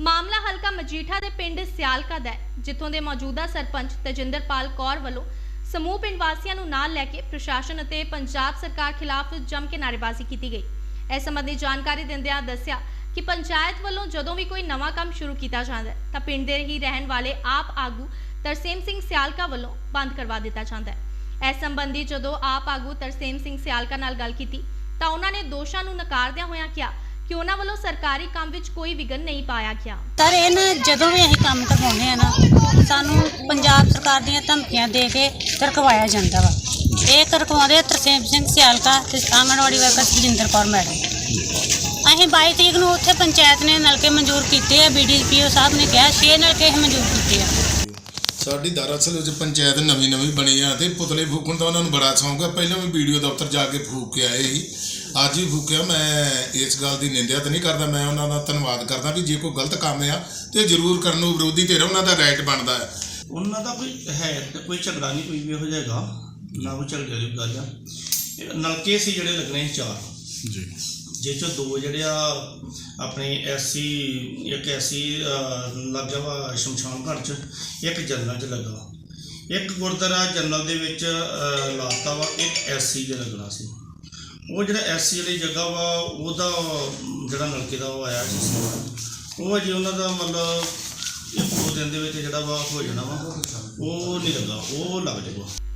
ਮਾਮਲਾ ਹਲਕਾ ਮਜੀਠਾ ਦੇ ਪਿੰਡ ਸਿਆਲਕਾ ਦਾ ਹੈ, ਜਿੱਥੋਂ ਦੇ ਮੌਜੂਦਾ ਸਰਪੰਚ ਤਜਿੰਦਰਪਾਲ ਕੌਰ ਵੱਲੋਂ ਸਮੂਹ ਪਿੰਡ ਵਾਸੀਆਂ ਨੂੰ ਨਾਲ ਲੈ ਕੇ ਪ੍ਰਸ਼ਾਸਨ ਅਤੇ ਪੰਜਾਬ ਸਰਕਾਰ ਖਿਲਾਫ ਜੰਮ ਕੇ ਨਾਅਰੇਬਾਜ਼ੀ ਕੀਤੀ ਗਈ। ਇਸ ਸੰਬੰਧੀ ਜਾਣਕਾਰੀ ਦਿੰਦਿਆਂ ਦੱਸਿਆ ਕਿ ਪੰਚਾਇਤ ਵੱਲੋਂ ਜਦੋਂ ਵੀ ਕੋਈ ਨਵਾਂ ਕੰਮ ਸ਼ੁਰੂ ਕੀਤਾ ਜਾਂਦਾ ਹੈ, ਤਾਂ ਪਿੰਡ ਦੇ ਹੀ ਰਹਿਣ ਵਾਲੇ ਆਪ ਆਗੂ ਤਰਸੇਮ ਸਿੰਘ ਸਿਆਲਕਾ ਵੱਲੋਂ ਬੰਦ ਕਰਵਾ ਦਿੱਤਾ ਜਾਂਦਾ ਹੈ। ਇਸ ਸੰਬੰਧੀ ਜਦੋਂ ਆਪ ਆਗੂ ਤਰਸੇਮ ਸਿੰਘ ਸਿਆਲਕਾ ਨਾਲ ਗੱਲ ਕੀਤੀ, ਤਾਂ ਉਹਨਾਂ ਨੇ ਦੋਸ਼ਾਂ ਨੂੰ ਨਕਾਰਦਿਆਂ ਹੋਇਆਂ ਕਿਹਾ ਕਿ ਉਹਨਾਂ ਵੱਲੋਂ ਸਰਕਾਰੀ ਕੰਮ ਵਿੱਚ ਕੋਈ ਵਿਘਨ ਨਹੀਂ ਪਾਇਆ ਗਿਆ। ਸਰ, ਇਹ ਨਾ ਜਦੋਂ ਵੀ ਅਸੀਂ ਕੰਮ ਕਰਵਾਉਂਦੇ ਆ ਨਾ, ਸਾਨੂੰ ਪੰਜਾਬ ਸਰਕਾਰ ਦੀਆਂ ਧਮਕੀਆਂ ਦੇ ਕੇ ਰਖਵਾਇਆ ਜਾਂਦਾ ਵਾ। ਇਹ ਰਖਵਾਉਂਦੇ ਆ ਤਰਸੇਮ ਸਿੰਘ ਸਿਆਲਕਾ ਤੇ ਆਂਗਣਵਾੜੀ ਵਰਕਰ ਸੁਖਜਿੰਦਰ ਕੌਰ ਮੈਡਮ। ਅਸੀਂ 22 ਤਰੀਕ ਨੂੰ ਉੱਥੇ ਪੰਚਾਇਤ ਨੇ ਨਲਕੇ ਮਨਜ਼ੂਰ ਕੀਤੇ ਆ, ਬੀਡੀਪੀਓ ਸਾਹਿਬ ਨੇ ਕਿਹਾ 6 ਨਲਕੇ ਅਸੀਂ ਮਨਜ਼ੂਰ ਕੀਤੇ ਆ। ਸਾਡੀ ਦਰਅਸਲ ਵਿੱਚ ਪੰਚਾਇਤ ਨਵੀਂ ਨਵੀਂ ਬਣੀ ਆ ਤੇ ਪੁਤਲੇ ਫੂਕਣ ਦਾ ਉਹਨਾਂ ਨੂੰ ਬੜਾ ਸ਼ੌਂਕ ਆ। ਪਹਿਲਾਂ ਵੀ ਵੀਡੀਓ ਦਫ਼ਤਰ ਜਾ ਕੇ ਫੂਕ ਕੇ ਆਏ ਸੀ। ਅੱਜ ਵੀ ਫੂਕਿਆ। ਮੈਂ ਇਸ ਗੱਲ ਦੀ ਨਿੰਦਿਆ ਤਾਂ ਨਹੀਂ ਕਰਦਾ। ਮੈਂ ਉਹਨਾਂ ਦਾ ਧੰਨਵਾਦ ਕਰਦਾ ਵੀ ਜੇ ਕੋਈ ਗਲਤ ਕੰਮ ਆ ਤੇ ਜ਼ਰੂਰ ਕਰਨ ਨੂੰ ਵਿਰੋਧੀ ਧਿਰ ਉਹਨਾਂ ਦਾ ਰਾਈਟ ਬਣਦਾ ਹੈ ਉਹਨਾਂ ਦਾ ਕੋਈ ਹੈ ਤੇ ਕੋਈ ਝਗੜਾ ਨਹੀਂ ਕੋਈ ਵੀ ਇਹੋ ਜਿਹਾ ਹੈਗਾ। ਨਾ ਕੋਈ ਝਗੜੇ ਦੀ ਗੱਲ ਆ। ਨਲਕੇ ਸੀ ਜਿਹੜੇ ਲੱਗਣੇ ਸੀ ਚਾਰ। ਜੀ। ਜਿਹ ਚੋਂ ਦੋ ਜਿਹੜੇ ਆ ਆਪਣੇ ਐਸੀ ਇੱਕ ਐਸੀ ਲੱਗਾ ਵਾ ਸ਼ਮਸ਼ਾਨ ਘਾਟ ਚ ਇੱਕ ਜਨਰਲ ਚ ਲੱਗਾ ਇੱਕ ਗੁਰਦੁਆਰਾ ਜਨਰਲ ਦੇ ਵਿੱਚ ਅਹ, ਲਾਤਾ ਵਾ ਇੱਕ ਐਸੀ ਦੇ ਲੱਗਣਾ ਸੀ। ਉਹ ਜਿਹੜਾ ਐਸੀ ਵਾਲੀ ਜਗ੍ਹਾ ਵਾ ਉਹਦਾ ਜਿਹੜਾ ਨਲਕੇ ਦਾ ਉਹ ਆਇਆ ਸੀ। ਉਹ ਅਜੇ ਉਹਨਾਂ ਦਾ ਮਤਲਬ ਇੱਕ ਦੋ ਦਿਨ ਦੇ ਵਿੱਚ ਜਿਹੜਾ ਵਾ ਹੋ ਜਾਣਾ ਵਾ ਉਹ ਨਹੀਂ ਲੱਗਾ ਉਹ ਲੱਗ ਜਾਊਗਾ।